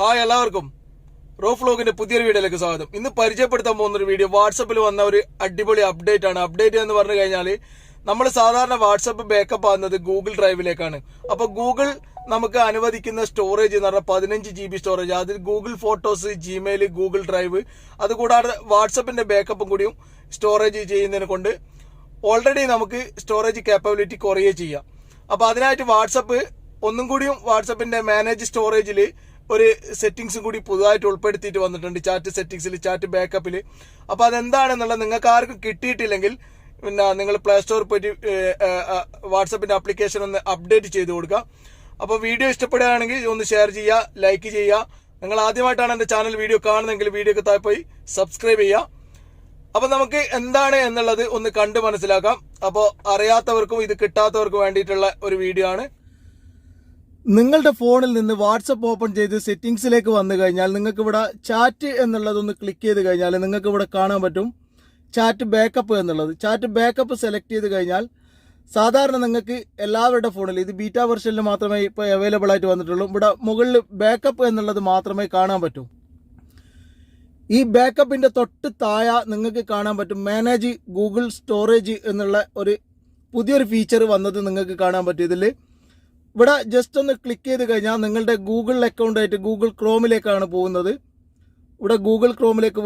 Hi എല്ലാവർക്കും. Raw ഫ്ലോഗിന്റെ പുതിയൊരു വീഡിയോയിലേക്ക് സ്വാഗതം. ഇന്ന് പരിചയപ്പെടുത്താൻ പോകുന്ന ഒരു വീഡിയോ വാട്സപ്പിൽ വന്ന ഒരു അടിപൊളി അപ്ഡേറ്റ് ആണ്. അപ്ഡേറ്റ് എന്ന് പറഞ്ഞു കഴിഞ്ഞാൽ നമ്മൾ സാധാരണ വാട്സപ്പ് ബാക്കപ്പ് ആകുന്നത് ഗൂഗിൾ ഡ്രൈവിലേക്കാണ് അപ്പൊ ഗൂഗിൾ നമുക്ക് അനുവദിക്കുന്ന സ്റ്റോറേജ് എന്ന് പറഞ്ഞാൽ പതിനഞ്ച് ജി ബി സ്റ്റോറേജ് അതിൽ Google photos Gmail Google drive അതുകൂടാതെ വാട്സപ്പിന്റെ ബാക്കപ്പും കൂടിയും സ്റ്റോറേജ് ചെയ്യുന്നതിനെ കൊണ്ട് ഓൾറെഡി നമുക്ക് സ്റ്റോറേജ് കാപ്പബിലിറ്റി കുറയുകയും ചെയ്യാം. അപ്പൊ അതിനായിട്ട് വാട്സപ്പ് ഒന്നും കൂടിയും വാട്സപ്പിന്റെ മാനേജ് സ്റ്റോറേജിൽ ഒരു സെറ്റിങ്സും കൂടി പുതുതായിട്ട് ഉൾപ്പെടുത്തിയിട്ട് വന്നിട്ടുണ്ട്. ചാറ്റ് സെറ്റിങ്സിൽ ചാറ്റ് ബാക്കപ്പിൽ അപ്പൊ അതെന്താണെന്നുള്ളത് നിങ്ങൾക്ക് ആർക്കും കിട്ടിയിട്ടില്ലെങ്കിൽ പിന്നെ നിങ്ങൾ പ്ലേ സ്റ്റോറിൽ പോയിട്ട് വാട്സപ്പിന്റെ ആപ്ലിക്കേഷൻ ഒന്ന് അപ്ഡേറ്റ് ചെയ്ത് കൊടുക്കുക. അപ്പോൾ വീഡിയോ ഇഷ്ടപ്പെടുകയാണെങ്കിൽ ഒന്ന് ഷെയർ ചെയ്യുക ലൈക്ക് ചെയ്യുക. നിങ്ങൾ ആദ്യമായിട്ടാണ് എന്റെ ചാനൽ വീഡിയോ കാണുന്നതെങ്കിൽ വീഡിയോക്ക് താഴെ പോയി സബ്സ്ക്രൈബ് ചെയ്യുക. അപ്പോൾ നമുക്ക് എന്താണ് എന്നുള്ളത് ഒന്ന് കണ്ട് മനസ്സിലാക്കാം. അപ്പോൾ അറിയാത്തവർക്കും ഇത് കിട്ടാത്തവർക്കും വേണ്ടിയിട്ടുള്ള ഒരു വീഡിയോ ആണ്. നിങ്ങളുടെ ഫോണിൽ നിന്ന് വാട്സപ്പ് ഓപ്പൺ ചെയ്ത് സെറ്റിംഗ്സിലേക്ക് വന്നു കഴിഞ്ഞാൽ നിങ്ങൾക്ക് ഇവിടെ ചാറ്റ് എന്നുള്ളതൊന്ന് ക്ലിക്ക് ചെയ്ത് കഴിഞ്ഞാൽ നിങ്ങൾക്ക് ഇവിടെ കാണാൻ പറ്റും ചാറ്റ് ബാക്കപ്പ് എന്നുള്ളത്. ചാറ്റ് ബാക്കപ്പ് സെലക്ട് ചെയ്ത് കഴിഞ്ഞാൽ സാധാരണ നിങ്ങൾക്ക് എല്ലാവരുടെ ഫോണിൽ ഇത് ബീറ്റ വെർഷനിൽ മാത്രമേ ഇപ്പോൾ അവൈലബിൾ ആയിട്ട് വന്നിട്ടുള്ളൂ. ഇവിടെ മുകളിൽ ബാക്കപ്പ് എന്നുള്ളത് മാത്രമേ കാണാൻ പറ്റൂ. ഈ ബാക്കപ്പിന്റെ തൊട്ട് താഴെ നിങ്ങൾക്ക് കാണാൻ പറ്റും മാനേജ് ഗൂഗിൾ സ്റ്റോറേജ് എന്നുള്ള ഒരു പുതിയൊരു ഫീച്ചർ വന്നത് നിങ്ങൾക്ക് കാണാൻ പറ്റും. ഇതിൽ ഇവിടെ ജസ്റ്റ് ഒന്ന് ക്ലിക്ക് ചെയ്ത് കഴിഞ്ഞാൽ നിങ്ങളുടെ ഗൂഗിൾ അക്കൗണ്ടായിട്ട് ഗൂഗിൾ ക്രോമിലേക്കാണ് പോകുന്നത്. ഇവിടെ ഗൂഗിൾ ക്രോമിലേക്ക്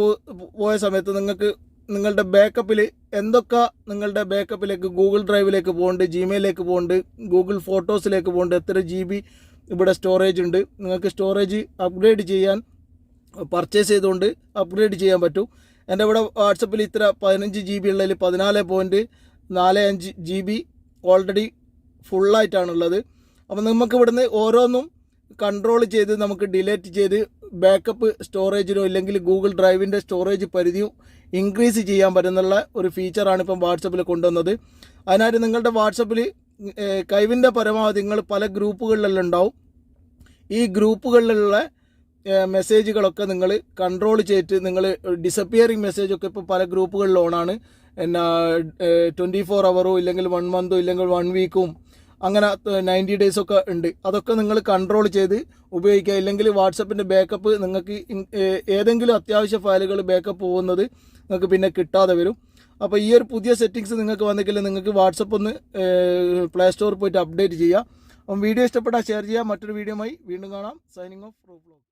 പോയ സമയത്ത് നിങ്ങൾക്ക് നിങ്ങളുടെ ബാക്കപ്പിൽ എന്തൊക്കെ നിങ്ങളുടെ ബാക്കപ്പിലേക്ക് ഗൂഗിൾ ഡ്രൈവിലേക്ക് പോകുന്നുണ്ട് ജിമെയിലേക്ക് പോകുന്നുണ്ട് ഗൂഗിൾ ഫോട്ടോസിലേക്ക് പോകുന്നുണ്ട് എത്ര ജി ബി ഇവിടെ സ്റ്റോറേജ് ഉണ്ട്. നിങ്ങൾക്ക് സ്റ്റോറേജ് അപ്ഗ്രേഡ് ചെയ്യാൻ പർച്ചേസ് ചെയ്തുകൊണ്ട് അപ്ഗ്രേഡ് ചെയ്യാൻ പറ്റും. എന്റെ ഇവിടെ വാട്സപ്പിൽ ഇത്ര പതിനഞ്ച് ജി ബി ഉള്ളതിൽ പതിനാല് പോയിന്റ് നാല് അഞ്ച് ജി ബി ഓൾറെഡി ഫുള്ളായിട്ടാണുള്ളത് അപ്പോൾ നമുക്ക് ഇവിടുന്ന് ഓരോന്നും കൺട്രോൾ ചെയ്ത് നമുക്ക് ഡിലേറ്റ് ചെയ്ത് ബാക്കപ്പ് സ്റ്റോറേജിനോ ഇല്ലെങ്കിൽ ഗൂഗിൾ ഡ്രൈവിന്റെ സ്റ്റോറേജ് പരിധിയും ഇൻക്രീസ് ചെയ്യാൻ പറ്റുന്നുള്ള ഒരു ഫീച്ചറാണ് ഇപ്പം വാട്സപ്പിൽ കൊണ്ടുവന്നത്. അതിനായിട്ട് നിങ്ങളുടെ വാട്സപ്പിൽ കൈവിന്റെ പരമാവധി നിങ്ങൾ പല ഗ്രൂപ്പുകളിലെല്ലാം ഉണ്ടാവും. ഈ ഗ്രൂപ്പുകളിലുള്ള മെസ്സേജുകളൊക്കെ നിങ്ങൾ കൺട്രോൾ ചെയ്തിട്ട് നിങ്ങൾ ഡിസപ്പിയറിങ് മെസ്സേജൊക്കെ ഇപ്പോൾ പല ഗ്രൂപ്പുകളിൽ ഓണാണ് എന്നാ ട്വന്റി ഫോർ അവറോ ഇല്ലെങ്കിൽ വൺ മന്തോ ഇല്ലെങ്കിൽ വൺ വീക്കും അങ്ങനെ നയന്റി ഡേയ്സ് ഒക്കെ ഉണ്ട്. അതൊക്കെ നിങ്ങൾ കൺട്രോൾ ചെയ്ത് ഉപയോഗിക്കുക. ഇല്ലെങ്കിൽ വാട്സപ്പിന്റെ ബാക്കപ്പ് നിങ്ങൾക്ക് ഏതെങ്കിലും അത്യാവശ്യ ഫയലുകൾ ബാക്കപ്പ് പോകുന്നത് നിങ്ങൾക്ക് പിന്നെ കിട്ടാതെ വരും. അപ്പോൾ ഈ ഒരു പുതിയ സെറ്റിങ്സ് നിങ്ങൾക്ക് വന്നെങ്കിൽ നിങ്ങൾക്ക് വാട്സപ്പ് ഒന്ന് പ്ലേ സ്റ്റോറിൽ പോയിട്ട് അപ്ഡേറ്റ് ചെയ്യാം അപ്പം വീഡിയോ ഇഷ്ടപ്പെട്ടാൽ ഷെയർ ചെയ്യാം മറ്റൊരു വീഡിയോയുമായി വീണ്ടും കാണാം. Signing off pro